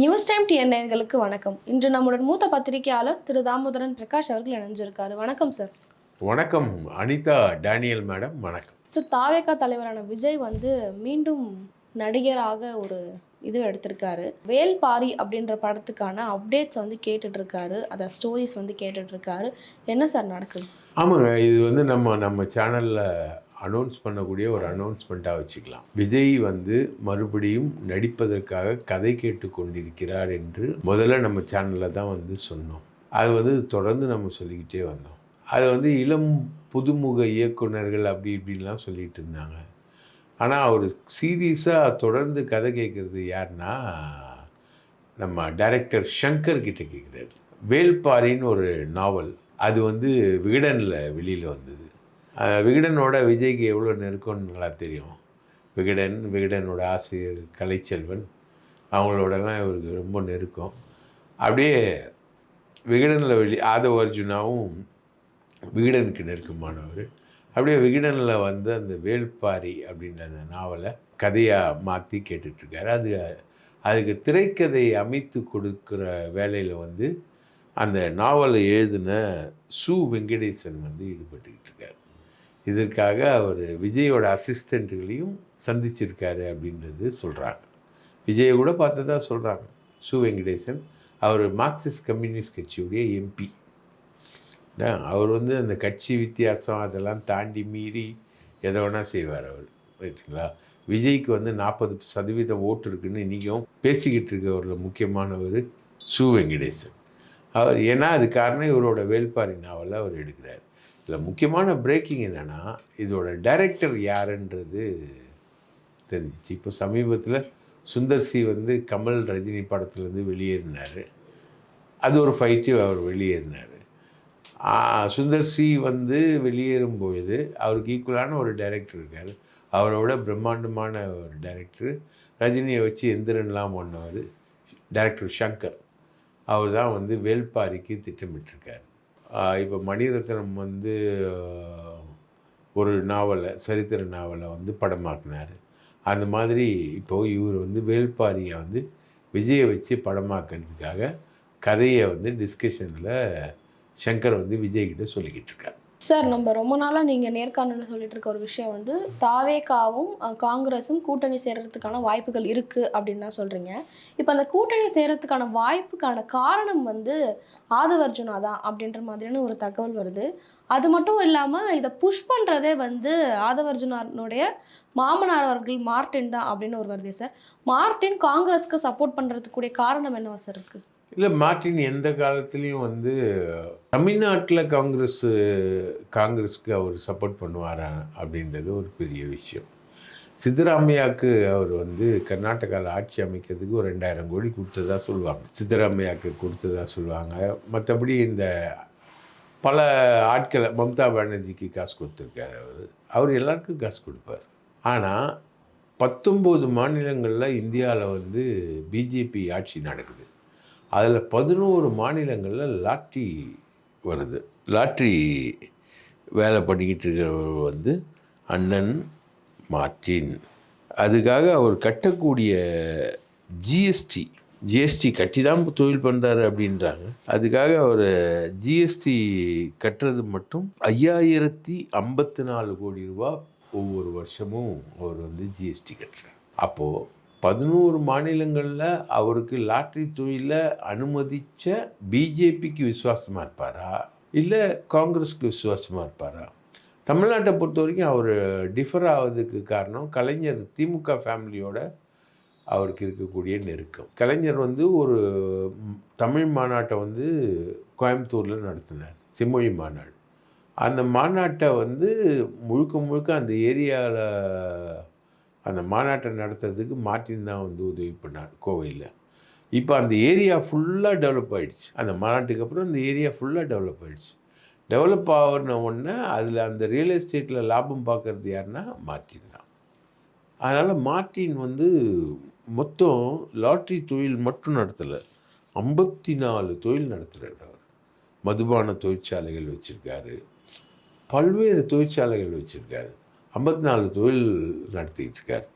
News time டிஎன்ஐகளுக்கு வணக்கம். இன்று நம்முடன் மூத்த பத்திரிகையாளர் திரு தாமோதரன் பிரகாஷ் அவர்கள் இணைஞ்சிருக்காரு. வணக்கம் சார் வணக்கம் அனிதா டேனியல் மேடம் வணக்கம். சார் தாவேகா தலைவரான விஜய் வந்து மீண்டும் நடிகராக ஒரு இது எடுத்திருக்காரு. வேல்பாரி அப்படின்ற படத்துக்கான அப்டேட்ஸ் வந்து கேட்டுட்டு இருக்காரு அதை ஸ்டோரிஸ் வந்து கேட்டுட்டு இருக்காரு என்ன சார் நடக்குது? ஆமாங்க இது வந்து நம்ம நம்ம சேனலில் அனௌன்ஸ் பண்ணக்கூடிய ஒரு அனௌன்ஸ்மெண்ட்டாக வச்சுக்கலாம். விஜய் வந்து மறுபடியும் நடிப்பதற்காக கதை கேட்டு கொண்டிருக்கிறார் என்று முதல்ல நம்ம சேனலில் தான் வந்து சொன்னோம். அது வந்து தொடர்ந்து நம்ம சொல்லிக்கிட்டே வந்தோம். அது வந்து இளம் புதுமுக இயக்குனர்கள் அப்படி இப்படின்லாம் சொல்லிகிட்டு இருந்தாங்க. ஆனால் அவர் சீரியஸாக தொடர்ந்து கதை கேட்குறது யாருன்னா நம்ம டைரக்டர் ஷங்கர் கிட்ட கேட்குறாரு. வேல்பாரின்னு ஒரு நாவல் அது வந்து விகடனில் வெளியில் வந்தது. விகடனோட விஜய்க்கு எவ்வளோ நெருக்கம்னு நல்லா தெரியும். விகடன் விகடனோட ஆசிரியர் கலைச்செல்வன் அவங்களோடலாம் இவருக்கு ரொம்ப நெருக்கம். அப்படியே விகடனில் வெளி ஆதவ அர்ஜுனாவும் விகடனுக்கு நெருக்கமானவர். அப்படியே விகடனில் வந்து அந்த வேள்பாரி அப்படின்ற அந்த நாவலை கதையாக மாற்றி கேட்டுட்ருக்காரு. அது அதுக்கு திரைக்கதை அமைத்து கொடுக்குற வேலையில் வந்து அந்த நாவலை எழுதின சு வெங்கடேசன் வந்து ஈடுபட்டுக்கிட்டு இருக்கார் இதற்காக அவர் விஜயோட அசிஸ்டண்ட்டுகளையும் சந்திச்சிருக்காரு அப்படின்றது சொல்கிறாங்க விஜயை கூட பார்த்ததா சொல்கிறாங்க சு வெங்கடேசன் அவர் மார்க்சிஸ்ட் கம்யூனிஸ்ட் கட்சியுடைய எம்பி. அவர் வந்து அந்த கட்சி வித்தியாசம் அதெல்லாம் தாண்டி மீறி எதை வேணால் செய்வார் அவர். ரைட்டுங்களா? விஜய்க்கு வந்து நாற்பது சதவீதம் ஓட்டு இருக்குன்னு இன்றைக்கும் பேசிக்கிட்டு இருக்கவரில் முக்கியமானவர் சு வெங்கடேசன். அவர் ஏன்னா அது காரணம் இவரோட வேள்பாரி நாவலை அவர் எடுக்கிறார். இதில் முக்கியமான பிரேக்கிங் என்னென்னா இதோட டைரக்டர் யாருன்றது தெரிஞ்சிச்சு. இப்போ சமீபத்தில் சுந்தர் சி வந்து கமல் ரஜினி படத்துலேருந்து வெளியேறினார். அது ஒரு ஃபைட்டு அவர் வெளியேறினார். சுந்தர் சி வந்து வெளியேறும் பொழுது அவருக்கு ஈக்குவலான ஒரு டைரக்டர் இருக்கார். அவரோட பிரம்மாண்டமான ஒரு டைரக்டர் ரஜினியை வச்சு எந்திரன்லாம் பண்ணவர் டைரக்டர் ஷங்கர். அவர் தான் வந்து வேல்பாரிக்கு திட்டமிட்டிருக்கார். இப்போ மணிரத்னம் வந்து ஒரு நாவலை சரித்திர நாவலை வந்து படமாக்கினார். அந்த மாதிரி இப்போது இவர் வந்து வேல்பாரியை வந்து விஜயை வச்சு படமாக்குறதுக்காக கதையை வந்து டிஸ்கஷனில் சங்கர் வந்து விஜய்கிட்ட சொல்லிக்கிட்டு இருக்கார். சார் நம்ம ரொம்ப நாளாக நீங்கள் நேர்காணல் சொல்லிட்டு இருக்க ஒரு விஷயம் வந்து தாவேகாவும் காங்கிரஸும் கூட்டணி சேர்கிறதுக்கான வாய்ப்புகள் இருக்குது அப்படின்னு தான் சொல்கிறீங்க இப்போ அந்த கூட்டணி சேர்கிறதுக்கான வாய்ப்புக்கான காரணம் வந்து ஆதவர்ஜுனா தான் அப்படின்ற மாதிரியான ஒரு தகவல் வருது. அது மட்டும் இல்லாமல் இதை புஷ் பண்ணுறதே வந்து ஆதவர்ஜுனானுடைய மாமனார் அவர்கள் மார்ட்டின் தான் அப்படின்னு ஒரு வருது சார். மார்ட்டின் காங்கிரஸ்க்கு சப்போர்ட் பண்ணுறதுக்குடிய காரணம் என்னவா சார் இருக்குது இல்லை மார்ட்டின் எந்த காலத்துலேயும் வந்து தமிழ்நாட்டில் காங்கிரஸ் காங்கிரஸுக்கு அவர் சப்போர்ட் பண்ணுவாரா அப்படின்றது ஒரு பெரிய விஷயம். சித்தராமையாவுக்கு அவர் வந்து கர்நாடகாவில் ஆட்சி அமைக்கிறதுக்கு ஒரு ரெண்டாயிரம் கோடி கொடுத்ததா சொல்லுவாங்க. சித்தராமையாவுக்கு கொடுத்ததா சொல்லுவாங்க. மற்றபடி இந்த பல ஆட்களை மம்தா பானர்ஜிக்கு காசு கொடுத்துருக்காரு அவர். அவர் எல்லாருக்கும் காசு கொடுப்பார். ஆனால் பத்தொம்போது மாநிலங்களில் இந்தியாவில் வந்து பிஜேபி ஆட்சி நடக்குது. அதில் பதினோரு மாநிலங்களில் லாட்ரி வருது. லாட்ரி வேலை பண்ணிக்கிட்டு இருக்கிறவர் வந்து அண்ணன் மார்டின். அதுக்காக அவர் கட்டக்கூடிய ஜிஎஸ்டி ஜிஎஸ்டி கட்டி தான் தொழில் பண்ணுறாரு அப்படின்றாங்க. அதுக்காக அவர் ஜிஎஸ்டி கட்டுறது மட்டும் ஐயாயிரத்தி ஐம்பத்தி நாலு கோடி ரூபா ஒவ்வொரு வருஷமும் அவர் வந்து ஜிஎஸ்டி கட்டுறார். அப்போது பதினோரு மாநிலங்களில் அவருக்கு லாட்ரி தொழிலை அனுமதித்த பிஜேபிக்கு விசுவாசமாக இருப்பாரா? இல்லை காங்கிரஸுக்கு விசுவாசமாக இருப்பாரா? தமிழ்நாட்டை பொறுத்த வரைக்கும் அவர் டிஃபர் ஆகுதுக்கு காரணம் கலைஞர் திமுக ஃபேமிலியோட அவருக்கு இருக்கக்கூடிய நெருக்கம். கலைஞர் வந்து ஒரு தமிழ் மாநாட்டை வந்து கோயம்புத்தூரில் நடத்தினார் செம்மொழி மாநாடு. அந்த மாநாட்டை வந்து முழுக்க முழுக்க அந்த ஏரியாவில் அந்த மாநாட்டை நடத்துறதுக்கு மார்ட்டின் தான் வந்து உதவி பண்ணார் கோவையில். இப்போ அந்த ஏரியா ஃபுல்லாக டெவலப் ஆகிடுச்சு அந்த மாநாட்டுக்கு அப்புறம் அந்த ஏரியா ஃபுல்லாக டெவலப் ஆகிடுச்சு டெவலப் ஆகின உடனே அதில் அந்த ரியல் எஸ்டேட்டில் லாபம் பார்க்குறது யாருன்னா மார்ட்டின் தான். அதனால் மார்ட்டின் வந்து மொத்தம் லாட்ரி தொழில் மட்டும் நடத்தலை. ஐம்பத்தி நாலு தொழில் நடத்துகிறார் அவர். மதுபான தொழிற்சாலைகள் வச்சுருக்காரு. பல்வேறு தொழிற்சாலைகள் வச்சுருக்காரு. ஐம்பத்தி நாலு தொழில் நடத்திக்கிட்டு இருக்கார்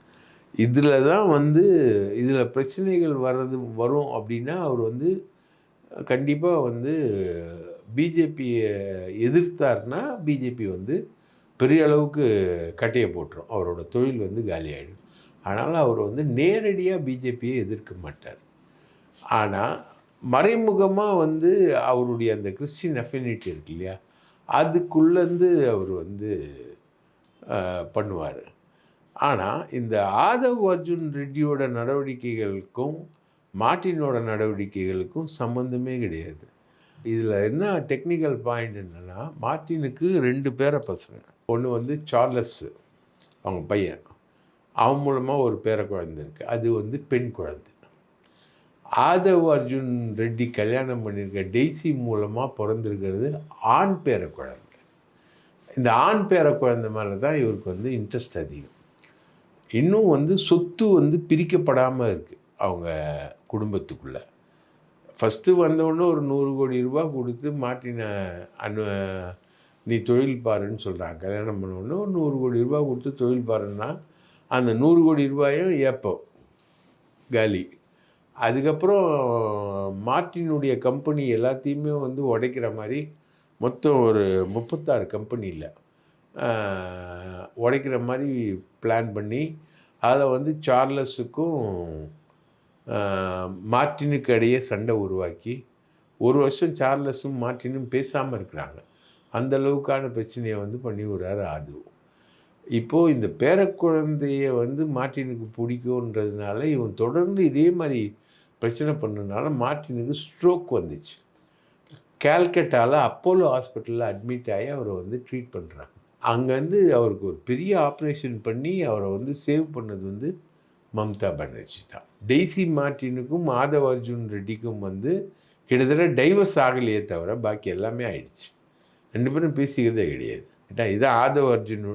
இதில் தான் வந்து இதில் பிரச்சனைகள் வர்றது வரும் அப்படின்னா அவர் வந்து கண்டிப்பாக வந்து பிஜேபியை எதிர்த்தார்னா பிஜேபி வந்து பெரிய அளவுக்கு கட்டையை போட்டுரும். அவரோட தொழில் வந்து காலியாயிடும். அதனால் அவர் வந்து நேரடியாக பிஜேபியை எதிர்க்க மாட்டார். ஆனால் மறைமுகமாக வந்து அவருடைய அந்த கிறிஸ்டின் அஃபினிட்டி இருக்கு இல்லையா? அதுக்குள்ளேருந்து அவர் வந்து பண்ணுவார். ஆனால் இந்த ஆதவ் அர்ஜுன் ரெட்டியோட நடவடிக்கைகளுக்கும் மார்ட்டினோட நடவடிக்கைகளுக்கும் சம்மந்தமே கிடையாது. இதில் என்ன டெக்னிக்கல் பாயிண்ட் என்னென்னா மார்ட்டினுக்கு ரெண்டு பேரை பசங்க. ஒன்று வந்து சார்லஸ்ஸு அவங்க பையன். அவன் மூலமாக ஒரு பேர குழந்தை இருக்குது அது வந்து பெண் குழந்தை. ஆதவ் அர்ஜுன் ரெட்டி கல்யாணம் பண்ணியிருக்க டெய்ஸி மூலமாக பிறந்திருக்கிறது ஆண் பேர குழந்தை. இந்த ஆண் பேர குழந்தை மேலே தான் இவருக்கு வந்து இன்ட்ரெஸ்ட் அதிகம். இன்னும் வந்து சொத்து வந்து பிரிக்கப்படாமல் இருக்குது அவங்க குடும்பத்துக்குள்ளே. ஃபஸ்ட்டு வந்தவுடனே ஒரு நூறு கோடி ரூபா கொடுத்து மாட்டின அனு நீ தொழில் பாருன்னு சொல்கிறாங்க கல்யாணம் பண்ணவுடனே ஒரு நூறு கோடி ரூபா கொடுத்து தொழில் பாருன்னா அந்த நூறு கோடி ரூபாயும் ஏப்போ காலி. அதுக்கப்புறம் மார்ட்டினுடைய கம்பெனி எல்லாத்தையுமே வந்து உடைக்கிற மாதிரி மொத்தம் ஒரு முப்பத்தாறு கம்பெனியில் உடைக்கிற மாதிரி பிளான் பண்ணி அதில் வந்து சார்லஸுக்கும் மார்ட்டினுக்கு இடையே சண்டை உருவாக்கி ஒரு வருஷம் சார்லஸும் மார்ட்டினும் பேசாமல் இருக்கிறாங்க. அந்த அளவுக்கான பிரச்சனையை வந்து பண்ணி விடுறாரு அது இப்போது இந்த பேரக்குழந்தைய வந்து மார்ட்டினுக்கு பிடிக்கும்ன்றதுனால இவன் தொடர்ந்து இதே மாதிரி பிரச்சனை பண்ணதுனால மார்ட்டினுக்கு ஸ்ட்ரோக் வந்துச்சு. கேல்கட்டாவில் அப்போலோ ஹாஸ்பிட்டலில் அட்மிட் ஆகி அவரை வந்து ட்ரீட் பண்ணுறாங்க அங்கே வந்து அவருக்கு ஒரு பெரிய ஆப்ரேஷன் பண்ணி அவரை வந்து சேவ் பண்ணது வந்து மம்தா பானர்ஜி தான். டெய்ஸி மார்ட்டினுக்கும் மாதவ அர்ஜுன் ரெட்டிக்கும் வந்து கிட்டத்தட்ட டைவர்ஸ் ஆகலையே தவிர பாக்கி எல்லாமே ஆயிடுச்சு. ரெண்டு பேரும் பேசிக்கிறதே கிடையாது. ஏட்டா இதான் ஆதவ் அர்ஜுன்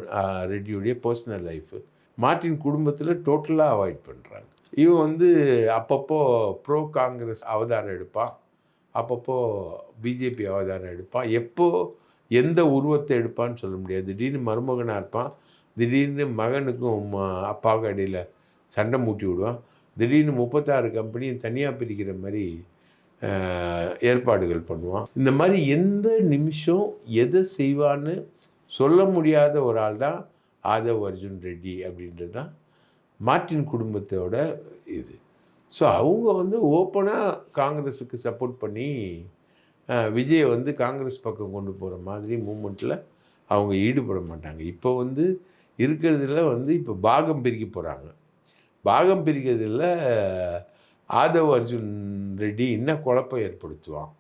ரெட்டியுடைய பர்சனல் லைஃபு மார்ட்டின் குடும்பத்தில் டோட்டலாக அவாய்ட் பண்ணுறாங்க இவன் வந்து அப்பப்போ ப்ரோ காங்கிரஸ் அவதாரம் எடுப்பான். அப்பப்போ பிஜேபி அவதாரம் எடுப்பான் எப்போது எந்த உருவத்தை எடுப்பான்னு சொல்ல முடியாது. திடீர்னு மருமகனாக இருப்பான். திடீர்னு மகனுக்கும் அப்பாவுக்கு அப்பாவுக்கும் இடையில் சண்டை மூட்டி விடுவான். திடீர்னு முப்பத்தாறு கம்பெனியும் தனியாக பிரிக்கிற மாதிரி ஏற்பாடுகள் பண்ணுவான். இந்த மாதிரி எந்த நிமிஷம் எதை செய்வான்னு சொல்ல முடியாத ஒரு ஆள் தான் ஆதவ் அர்ஜுன் ரெட்டி அப்படின்றது தான் மார்ட்டின் குடும்பத்தோட இது. ஸோ அவங்க வந்து ஓப்பனாக காங்கிரஸுக்கு சப்போர்ட் பண்ணி விஜயை வந்து காங்கிரஸ் பக்கம் கொண்டு போகிற மாதிரி மூமெண்ட்டில் அவங்க ஈடுபட மாட்டாங்க. இப்போ வந்து இருக்கிறதுல வந்து இப்போ பாகம் பிரிக்க போகிறாங்க பாகம் பிரிக்கிறதுல ஆதவ் அர்ஜுன் ரெட்டி என்ன குழப்பம் ஏற்படுத்துவான்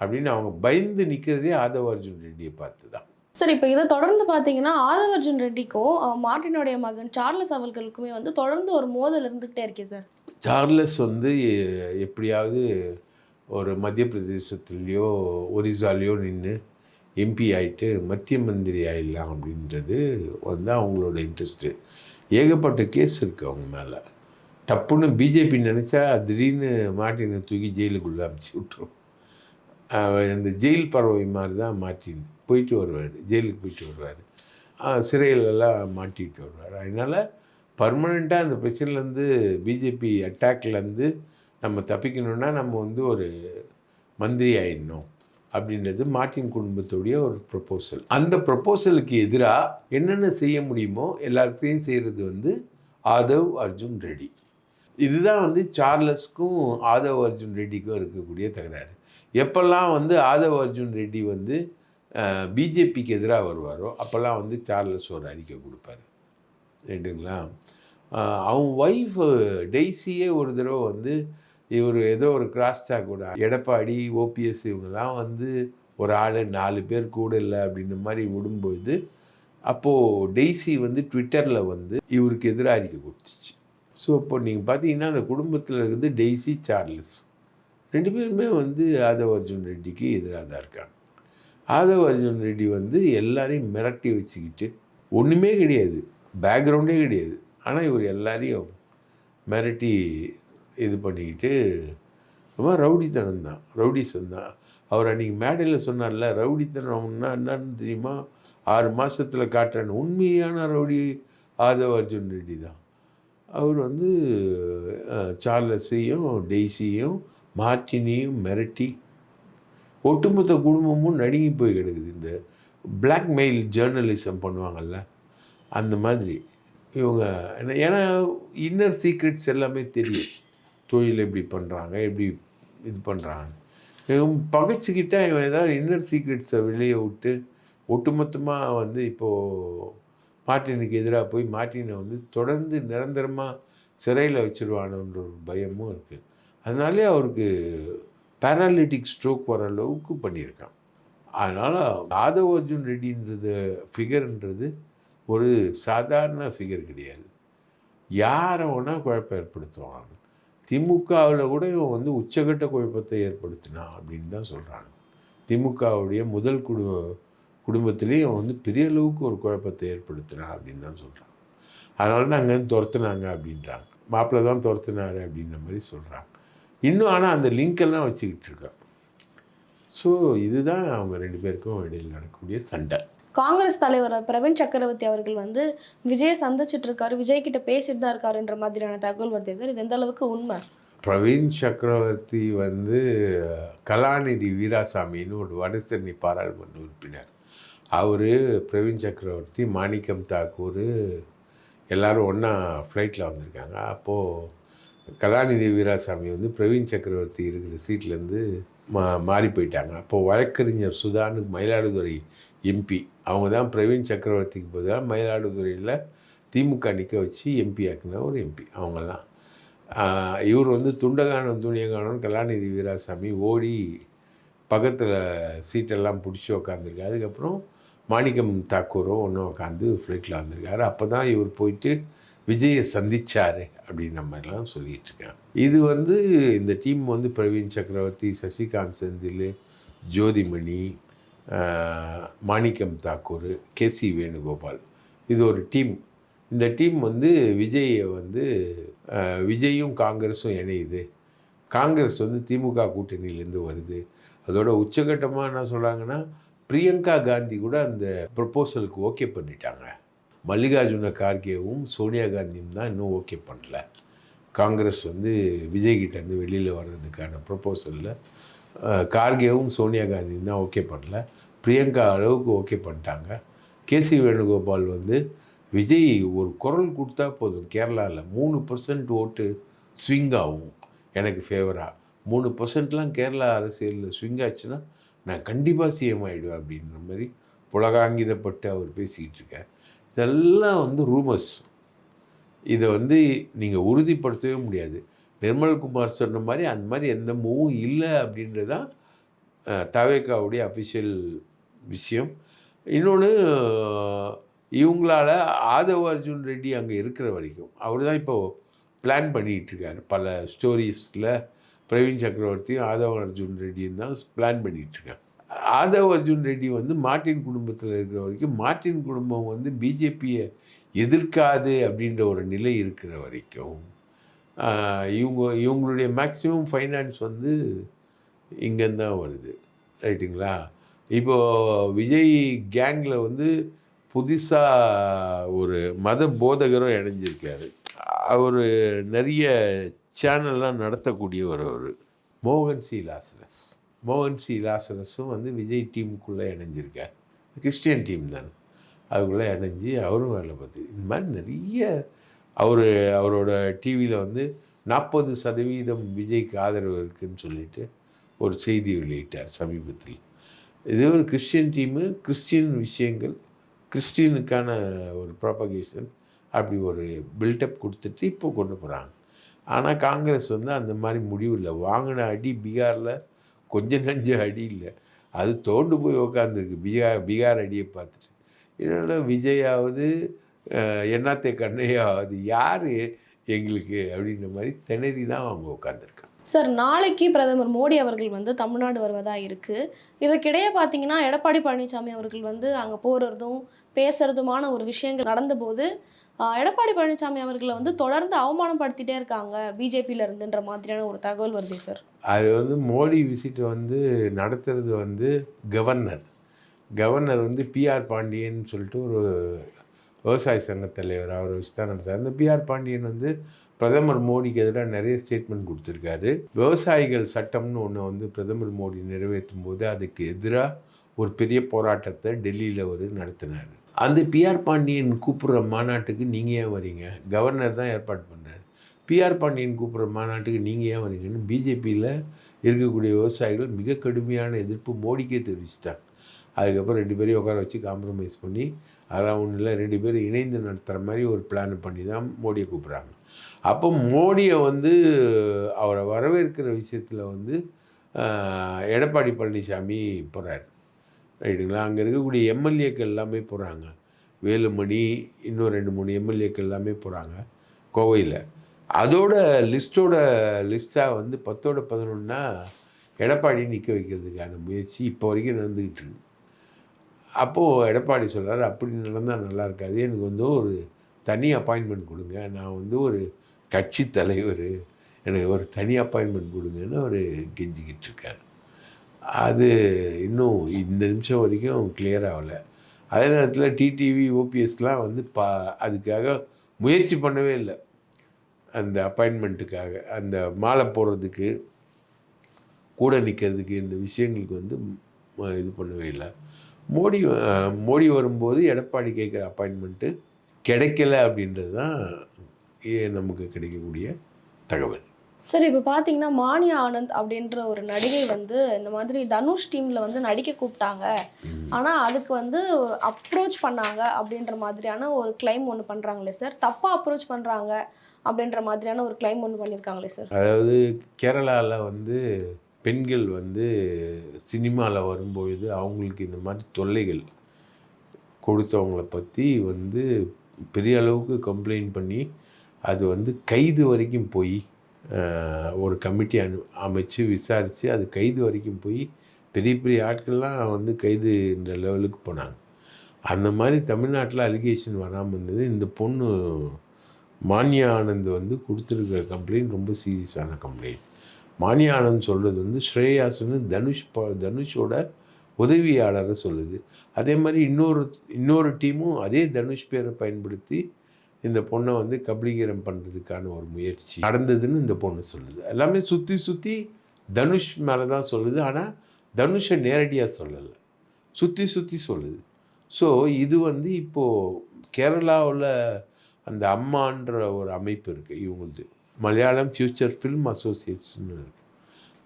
அப்படின்னு அவங்க பயந்து நிற்கிறதே ஆதவ் அர்ஜுன் ரெட்டியை பார்த்து தான் சரி இப்போ இதை தொடர்ந்து பார்த்தீங்கன்னா ஆதவ் அர்ஜுன் ரெட்டிக்கும் மார்டினுடைய மகன் சார்லஸ் அவர்களுக்குமே வந்து தொடர்ந்து ஒரு மோதல் இருந்துகிட்டே இருக்கே சார். சார்லஸ் வந்து எப்படியாவது ஒரு மத்திய பிரதேசத்துலேயோ ஒரிசாலேயோ நின்று எம்பி ஆயிட்டு மத்திய மந்திரி ஆகிடலாம் அப்படின்றது வந்து அவங்களோட இன்ட்ரெஸ்ட்டு ஏகப்பட்ட கேஸ் இருக்குது அவங்க மேலே. டப்புன்னு பிஜேபி நினச்சா திடீர்னு மாட்டினை தூக்கி ஜெயிலுக்குள்ளே அமுச்சு விட்ரும் அந்த ஜெயில் பறவை மாதிரி தான் மாட்டின் போயிட்டு வருவார். ஜெயிலுக்கு போயிட்டு வருவார். சிறையிலெல்லாம் மாட்டிட்டு வருவார். அதனால் பர்மனெண்ட்டாக அந்த பிரச்சனைலேருந்து பிஜேபி அட்டாக்லேருந்து நம்ம தப்பிக்கணும்னா நம்ம வந்து ஒரு மந்திரி ஆயிடணும் அப்படின்றது மார்ட்டின் குடும்பத்துடைய ஒரு ப்ரொப்போசல் அந்த ப்ரொப்போசலுக்கு எதிராக என்னென்ன செய்ய முடியுமோ எல்லாத்தையும் செய்கிறது வந்து ஆதவ் அர்ஜுன் ரெட்டி. இதுதான் வந்து சார்லஸ்க்கும் ஆதவ் அர்ஜுன் ரெட்டிக்கும் இருக்கக்கூடிய தகராறு. எப்பெல்லாம் வந்து ஆதவ் அர்ஜுன் ரெட்டி வந்து பிஜேபிக்கு எதிராக வருவாரோ அப்போல்லாம் வந்து சார்லஸ் ஒரு அறிக்கை கொடுப்பாரு. ரைட்டுங்களா அவன் ஒய்ஃப் டெய்ஸியே ஒரு தடவை வந்து இவர் ஏதோ ஒரு கிராஸ் டாக் கூட எடப்பாடி ஓபிஎஸ் இவங்கெல்லாம் வந்து ஒரு ஆள் நாலு பேர் கூட இல்லை அப்படின்ற மாதிரி விடும்போது அப்போது டெய்ஸி வந்து ட்விட்டரில் வந்து இவருக்கு எதிராக அறிக்கை கொடுத்துச்சு. ஸோ இப்போ நீங்கள் பார்த்தீங்கன்னா அந்த குடும்பத்தில் இருக்கிறது டெய்ஸி சார்லஸ் ரெண்டு பேருமே வந்து ஆதவ அர்ஜுன் ரெட்டிக்கு எதிராக தான் இருக்காங்க. ஆதவ அர்ஜுன் ரெட்டி வந்து எல்லாரையும் மிரட்டி வச்சுக்கிட்டு ஒன்றுமே கிடையாது. பேக்ரவுண்டே கிடையாது. ஆனால் இவர் எல்லாரையும் மிரட்டி இது பண்ணிக்கிட்டு ரொம்ப ரவுடித்தனம் தான். ரவுடிசம் தான். அவர் அன்றைக்கி மேடையில் சொன்னார்ல ரவுடித்தனம்னா என்னன்னு தெரியுமா? ஆறு மாதத்தில் காட்டுறேன்னு. உண்மையான ரவுடி ஆதவ அர்ஜுன் ரெட்டி தான். அவர் வந்து சார்லஸையும் டெய்ஸியும் மார்ட்டினையும் மிரட்டி ஒட்டுமொத்த குடும்பமும் நடுங்கி போய் கிடக்குது. இந்த பிளாக்மெயில் ஜேர்னலிசம் பண்ணுவாங்கல்ல அந்த மாதிரி இவங்க என்ன- ஏன்னா இன்னர் சீக்ரெட்ஸ் எல்லாமே தெரியும். தொழில் எப்படி பண்ணுறாங்க எப்படி இது பண்ணுறாங்க இவன் இவன் ஏதாவது இன்னர் சீக்ரெட்ஸை வெளியே விட்டு ஒட்டுமொத்தமாக வந்து இப்போது மார்ட்டினுக்கு எதிராக போய் மார்ட்டினை வந்து தொடர்ந்து நிரந்தரமாக சிறையில் வச்சுருவானுன்ற ஒரு பயமும் இருக்குது அதனாலே அவருக்கு பேராலிட்டிக் ஸ்ட்ரோக் வர அளவுக்கு பண்ணியிருக்கான். அதனால் ஆதவ் அர்ஜுன் ரெட்டின்றது ஃபிகர்ன்றது ஒரு சாதாரண ஃபிகர் கிடையாது. யாரை வேணால் குழப்பம் ஏற்படுத்துவாங்க திமுகவில் கூட இவன் வந்து உச்சகட்ட குழப்பத்தை ஏற்படுத்தினான் அப்படின்னு தான் சொல்கிறாங்க திமுகவுடைய முதல் குடும்ப குடும்பத்திலேயே அவன் வந்து பெரிய அளவுக்கு ஒரு குழப்பத்தை ஏற்படுத்தினான் அப்படின்னு தான் சொல்கிறாங்க அதனால தான் அங்கேருந்து துரத்துனாங்க அப்படின்றாங்க. மாப்பிள்ளை தான் துரத்துனாரு அப்படின்ற மாதிரி சொல்கிறாங்க இன்னும் ஆனால் அந்த லிங்க் எல்லாம் வச்சுக்கிட்டு இருக்கான். ஸோ இதுதான் அவங்க ரெண்டு பேருக்கும் இடையில் நடக்கக்கூடிய சண்டை. காங்கிரஸ் தலைவர் பிரவீன் சக்கரவர்த்தி அவர்கள் வந்து விஜயை சந்திச்சிட்டு இருக்காரு விஜய் கிட்ட பேசிட்டு தான் இருக்காருன்ற மாதிரியான தகவல் வருது சார். இது எந்த அளவுக்கு உண்மை? பிரவீன் சக்கரவர்த்தி வந்து கலாநிதி வீராசாமின்னு ஒரு வடசென்னை பாராளுமன்ற உறுப்பினர். அவர் பிரவீன் சக்கரவர்த்தி மாணிக்கம் தாக்கூர் எல்லோரும் ஒன்றா ஃப்ளைட்டில் வந்திருக்காங்க. அப்போது கலாநிதி வீராசாமி வந்து பிரவீன் சக்கரவர்த்தி இருக்கிற சீட்லேருந்து மா மாறி போயிட்டாங்க. அப்போது வழக்கறிஞர் சுதான்னு மயிலாடுதுறை எம்பி அவங்க தான் பிரவீன் சக்கரவர்த்திக்கு பதிலாக மயிலாடுதுறையில் திமுக நிற்க வச்சு எம்பி ஆக்கின ஒரு எம்பி அவங்கெல்லாம் இவர் வந்து துண்டகானம் துணியகானம் கலாநிதி வீராசாமி ஓடி பக்கத்தில் சீட்டெல்லாம் பிடிச்சி உக்காந்துருக்கு அதுக்கப்புறம் மாணிக்கம் தாக்கூரும் ஒன்றும் உட்காந்து ஃப்ளைட்டில் வந்திருக்காரு. அப்போ தான் இவர் போயிட்டு விஜயை சந்திச்சாரு அப்படின்னு மாதிரிலாம் சொல்லிட்டு இருக்காங்க இது வந்து இந்த டீம் வந்து பிரவீன் சக்கரவர்த்தி சசிகாந்த் செந்தில் ஜோதிமணி மாணிக்கம் தாக்கூர் கேசி வேணுகோபால். இது ஒரு டீம். இந்த டீம் வந்து விஜயை வந்து விஜயும் காங்கிரஸும் இணையுது. காங்கிரஸ் வந்து திமுக கூட்டணியிலேருந்து வருது. அதோட உச்சகட்டமாக என்ன சொல்கிறாங்கன்னா பிரியங்கா காந்தி கூட அந்த ப்ரப்போசலுக்கு ஓகே பண்ணிட்டாங்க. மல்லிகார்ஜுன கார்கேவும் சோனியா காந்தியும் தான் இன்னும் ஓகே பண்ணல. காங்கிரஸ் வந்து விஜய்கிட்டேருந்து வெளியில் வர்றதுக்கான ப்ரப்போசலில் கார்கேவும் சோனியா காந்தியும் தான் ஓகே பண்ணல. பிரியங்கா அளவுக்கு ஓகே பண்ணிட்டாங்க. கேசி வேணுகோபால் வந்து விஜய் ஒரு குரல் கொடுத்தா போதும் கேரளாவில் மூணு பர்சன்ட் ஓட்டு ஸ்விங் ஆகும் எனக்கு ஃபேவராக மூணு பர்சன்ட்லாம் கேரளா அரசியலில் ஸ்விங் ஆச்சுன்னா நான் கண்டிப்பாக சிஎம் ஆகிடுவேன் அப்படின்ற மாதிரி புலகாங்கிதப்பட்டு அவர் பேசிக்கிட்டு இருக்கார். இதெல்லாம் வந்து ரூமர்ஸ் இதை வந்து நீங்கள் உறுதிப்படுத்தவே முடியாது. நிர்மல்குமார் சொன்ன மாதிரி அந்த மாதிரி எந்த மூவும் இல்லை அப்படின்றதான் தவேக்காவுடைய அஃபிஷியல் விஷயம். இன்னொன்று இவங்களால் ஆதவ அர்ஜுன் ரெட்டி அங்கே இருக்கிற வரைக்கும் அவர் தான் இப்போது பிளான் பண்ணிகிட்டு இருக்காரு பல ஸ்டோரிஸில் பிரவீன் சக்கரவர்த்தியும் ஆதவ அர்ஜுன் ரெட்டியும் தான் பிளான் பண்ணிகிட்ருக்காங்க ஆதவ் அர்ஜுன் ரெட்டி வந்து மார்ட்டின் குடும்பத்தில் இருக்கிற வரைக்கும் மார்ட்டின் குடும்பம் வந்து பிஜேபியை எதிர்க்காது அப்படின்ற ஒரு நிலை இருக்கிற வரைக்கும் இவங்க இவங்களுடைய மேக்ஸிமம் ஃபைனான்ஸ் வந்து இங்கேருந்து தான் வருது. ரைட்டுங்களா இப்போது விஜய் கேங்கில் வந்து புதுசாக ஒரு மத போதகரும் இணைஞ்சிருக்காரு. அவர் நிறைய சேனல்லாம் நடத்தக்கூடியவர் அவர். மோகன் சி. லாசரஸ். மோகன் சி. லாசரஸும் வந்து விஜய் டீமுக்குள்ளே இணைஞ்சிருக்கார். கிறிஸ்டியன் டீம் தான். அதுக்குள்ளே இணைஞ்சி அவரும் வேலை பார்த்து இந்த மாதிரி நிறைய அவர் அவரோட டிவியில் வந்து நாற்பது சதவீதம் விஜய்க்கு ஆதரவு இருக்குன்னு சொல்லிட்டு ஒரு செய்தி வெளியிட்டார் சமீபத்தில். இதே ஒரு கிறிஸ்டியன் டீமு கிறிஸ்டியன் விஷயங்கள் கிறிஸ்டியனுக்கான ஒரு ப்ராபகேஷன் அப்படி ஒரு பில்டப் கொடுத்துட்டு இப்போ கொண்டு போகிறாங்க ஆனால் காங்கிரஸ் வந்து அந்த மாதிரி முடிவு இல்லை. வாங்கின அடி பீகாரில் கொஞ்சம் நஞ்ச அடி இல்லை. அது தோண்டு போய் உக்காந்துருக்கு. பீகார் பீகார் அடியை பார்த்துட்டு. இதனால் விஜயாவது அஹ், எண்ணாத்தை கண்ணையாவது யார் எங்களுக்கு அப்படின்ற மாதிரி திணறி தான் அவங்க உட்காந்துருக்காங்க சார் நாளைக்கு பிரதமர் மோடி அவர்கள் வந்து தமிழ்நாடு வருவதா இருக்குது இதற்கிடையே பார்த்தீங்கன்னா எடப்பாடி பழனிசாமி அவர்கள் வந்து அங்கே போகிறதும் பேசுறதுமான ஒரு விஷயங்கள் நடந்தபோது எடப்பாடி பழனிசாமி அவர்களை வந்து தொடர்ந்து அவமானப்படுத்திட்டே இருக்காங்க பிஜேபியில இருந்துன்ற மாதிரியான ஒரு தகவல் வருது சார். அது வந்து மோடி விசிட் வந்து நடத்துறது வந்து கவர்னர் கவர்னர் வந்து பிஆர் பாண்டியன் சொல்லிட்டு ஒரு விவசாய சங்க தலைவர் அவர் வச்சு சார் நடத்தார் பிஆர் பாண்டியன் வந்து பிரதமர் மோடிக்கு எதிராக நிறைய ஸ்டேட்மெண்ட் கொடுத்துருக்காரு. விவசாயிகள் சட்டம்னு ஒன்று வந்து பிரதமர் மோடி நிறைவேற்றும் போது அதுக்கு எதிராக ஒரு பெரிய போராட்டத்தை டெல்லியில் அவர் நடத்தினார். அந்த பிஆர் பாண்டியன் கூப்பிட்ற மாநாட்டுக்கு நீங்கள் ஏன் வரீங்க? கவர்னர் தான் ஏற்பாடு பண்ணுறாரு பிஆர் பாண்டியன் கூப்பிட்ற மாநாட்டுக்கு நீங்கள் ஏன் வரீங்கன்னு பிஜேபியில் இருக்கக்கூடிய விவசாயிகள் மிக கடுமையான எதிர்ப்பு மோடிக்கே தெரிவிச்சிட்டாங்க. அதுக்கப்புறம் ரெண்டு பேரையும் உட்கார வச்சு காம்ப்ரமைஸ் பண்ணி அதெல்லாம் ஒன்றும் இல்லை ரெண்டு பேரும் இணைந்து நடத்துகிற மாதிரி ஒரு பிளான் பண்ணி தான் மோடியை கூப்பிட்றாங்க. அப்போ மோடியை வந்து அவரை வரவேற்கிற விஷயத்தில் வந்து எடப்பாடி பழனிசாமி போகிறார் ரைட்டுங்களா? அங்கே இருக்கக்கூடிய எம்எல்ஏக்கள் எல்லாமே போகிறாங்க வேலுமணி இன்னும் ரெண்டு மூணு எம்எல்ஏக்கள் எல்லாமே போகிறாங்க கோவையில். அதோட லிஸ்ட்டோட லிஸ்ட்டாக வந்து பத்தோட பதினொன்னா எடப்பாடி நிற்க வைக்கிறதுக்கான முயற்சி இப்போ வரைக்கும் நடந்துக்கிட்டு இருக்கு. அப்போது எடப்பாடி சொல்கிறார் அப்படி நடந்தால் நல்லா இருக்காது. எனக்கு வந்து ஒரு தனி அப்பாயின்மெண்ட் கொடுங்க. நான் வந்து ஒரு கட்சி தலைவர். எனக்கு ஒரு தனி அப்பாயின்மெண்ட் கொடுங்கன்னு அவர் கெஞ்சிக்கிட்டு இருக்கார். அது இன்னும் இந்த நிமிஷம் வரைக்கும் கிளியர் ஆகலை. அதே நேரத்தில் டிடிவி ஓபிஎஸ்லாம் வந்து பா அதுக்காக முயற்சி பண்ணவே இல்லை. அந்த அப்பாயின்மெண்ட்டுக்காக அந்த மாலை போடுறதுக்கு கூட நிற்கிறதுக்கு இந்த விஷயங்களுக்கு வந்து இது பண்ணவே இல்லை. மோடி மோடி வரும்போது எடப்பாடி கேட்குற அப்பாயின்மெண்ட்டு கிடைக்கல அப்படின்றது தான் நமக்கு கிடைக்கக்கூடிய தகவல். சரி இப்போ பார்த்தீங்கன்னா மானியா ஆனந்த் அப்படின்ற ஒரு நடிகை வந்து இந்த மாதிரி தனுஷ் டீமில் வந்து நடிக்க கூப்பிட்டாங்க. ஆனால் அதுக்கு வந்து அப்ரோச் பண்ணாங்க அப்படின்ற மாதிரியான ஒரு கிளைம் ஒன்று பண்ணுறாங்களே சார் தப்பாக அப்ரோச் பண்ணுறாங்க அப்படின்ற மாதிரியான ஒரு கிளைம் ஒன்று பண்ணியிருக்காங்களே சார் அதாவது கேரளாவில் வந்து பெண்கள் வந்து சினிமாவில் வரும்பொழுது அவங்களுக்கு இந்த மாதிரி தொல்லைகள் கொடுத்தவங்கள பற்றி வந்து பெரிய அளவுக்கு கம்ப்ளைண்ட் பண்ணி அது வந்து கைது வரைக்கும் போய் ஒரு கமிட்டி அனு அமைச்சு விசாரித்து அது கைது வரைக்கும் போய் பெரிய பெரிய ஆட்கள்லாம் வந்து கைதுன்ற லெவலுக்கு போனாங்க. அந்த மாதிரி தமிழ்நாட்டில் அலிகேஷன் வராமல் இருந்தது. இந்த பொண்ணு மானிய ஆனந்த் வந்து கொடுத்துருக்கிற கம்ப்ளைண்ட் ரொம்ப சீரியஸான கம்ப்ளைண்ட் மானிய ஆனந்த் சொல்கிறது வந்து ஸ்ரேயாஸ்னு தனுஷ் ப தனுஷோட உதவியாளரை சொல்லுது. அதே மாதிரி இன்னொரு இன்னொரு டீமும் அதே தனுஷ் பேரை பயன்படுத்தி இந்த பொண்ணை வந்து கபலீகரம் பண்ணுறதுக்கான ஒரு முயற்சி நடந்ததுன்னு இந்த பொண்ணு சொல்லுது. எல்லாமே சுற்றி சுற்றி தனுஷ் மேலே தான் சொல்லுது. ஆனால் தனுஷை நேரடியாக சொல்லலை. சுற்றி சுற்றி சொல்லுது. ஸோ இது வந்து இப்போது கேரளாவில் அந்த அம்மான்ற ஒரு அமைப்பு இருக்குது இவங்களுது. மலையாளம் ஃப்யூச்சர் ஃபில்ம் அசோசியேட்ஸ்னு இருக்குது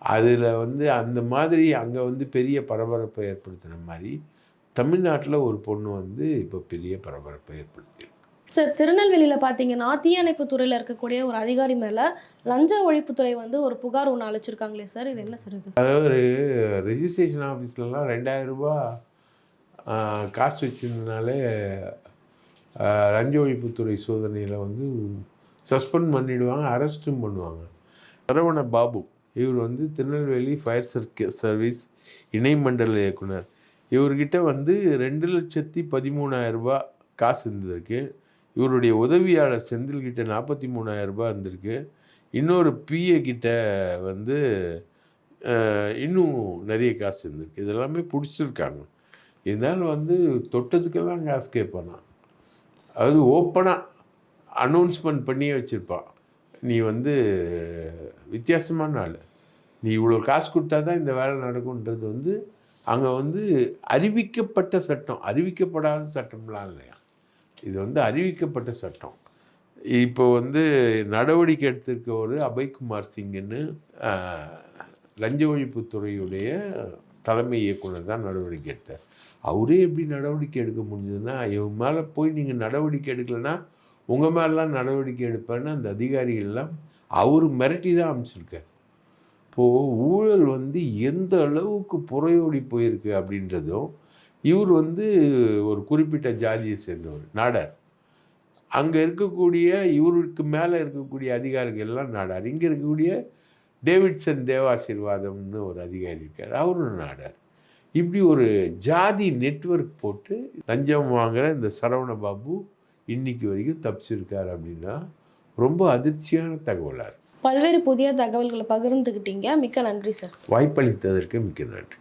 அதில் வந்து அந்த மாதிரி அங்கே வந்து பெரிய பரபரப்பை ஏற்படுத்தின மாதிரி தமிழ்நாட்டில் ஒரு பொண்ணு வந்து இப்போ பெரிய பரபரப்பை ஏற்படுத்தி சார் திருநெல்வேலியில் பார்த்தீங்கன்னா தீயணைப்பு துறையில் இருக்கக்கூடிய ஒரு அதிகாரி மேலே லஞ்ச ஒழிப்புத்துறை வந்து ஒரு புகார் ஒன்று அழைச்சிருக்காங்களே சார் இது என்ன சார் இது? அதாவது ரெஜிஸ்ட்ரேஷன் ஆஃபீஸ்லலாம் ரெண்டாயிரம் ரூபாய் ஆஹ், காசு வச்சிருந்தனாலே லஞ்ச ஒழிப்புத்துறை சோதனையில் வந்து சஸ்பெண்ட் பண்ணிடுவாங்க அரெஸ்ட்டும் பண்ணுவாங்க. சரவண பாபு. இவர் வந்து திருநெல்வேலி ஃபயர் சர்க்க சர்வீஸ் இணை மண்டல இயக்குனர். இவர்கிட்ட வந்து ரெண்டு லட்சத்தி பதிமூணாயிரம் காசு இருந்திருக்கு. இவருடைய உதவியாளர் செந்தில்கிட்ட நாற்பத்தி மூணாயிரம் ரூபாய் இருந்திருக்கு. இன்னொரு பிஏ கிட்ட வந்து இன்னும் நிறைய காசு இருந்திருக்கு. இதெல்லாமே பிடிச்சிருக்காங்க. இருந்தாலும் வந்து தொட்டதுக்கெல்லாம் காசு கேட்பானா அது ஓப்பனாக அனௌன்ஸ்மெண்ட் பண்ணியே வச்சுருப்பான். நீ வந்து வித்தியாசமான ஆள். நீ இவ்வளோ காசு கொடுத்தா தான் இந்த வேலை நடக்கும்ன்றது வந்து அங்கே வந்து அறிவிக்கப்பட்ட சட்டம் அறிவிக்கப்படாத சட்டம்லாம் இல்லையா? இது வந்து அறிவிக்கப்பட்ட சட்டம். இப்போ வந்து நடவடிக்கை எடுத்திருக்க ஒரு அபய்குமார் சிங்குன்னு லஞ்ச ஒழிப்புத்துறையுடைய தலைமை இயக்குனர் தான் நடவடிக்கை எடுத்தார். அவரே எப்படி நடவடிக்கை எடுக்க முடிஞ்சதுன்னா இவங்க மேலே போய் நீங்கள் நடவடிக்கை எடுக்கலைன்னா உங்கள் மாதிரிலாம் நடவடிக்கை எடுப்பேன்னு அந்த அதிகாரிகள்லாம் அவர் மிரட்டி தான் அமைச்சிருக்கார் இப்போது ஊழல் வந்து எந்த அளவுக்கு புறையோடி போயிருக்கு அப்படின்றதும் இவர் வந்து ஒரு குறிப்பிட்ட ஜாதியை சேர்ந்தவர் நாடார். அங்கே இருக்கக்கூடிய இவருக்கு மேலே இருக்கக்கூடிய அதிகாரிகள் எல்லாம் நாடார். இங்கே இருக்கக்கூடிய டேவிட்சன் தேவாசீர்வாதம்னு ஒரு அதிகாரி இருக்கார் அவரும் நாடார். இப்படி ஒரு ஜாதி நெட்வொர்க் போட்டு லஞ்சம் வாங்குகிற இந்த சரவண பாபு இன்னைக்கு வரைக்கும் தப்பிச்சிருக்கார் அப்படின்னா ரொம்ப அதிர்ச்சியான தகவலாக பல்வேறு புதிய தகவல்களை பகிர்ந்துக்கிட்டீங்க மிக்க நன்றி சார். வாய்ப்பளித்ததற்கு மிக்க நன்றி.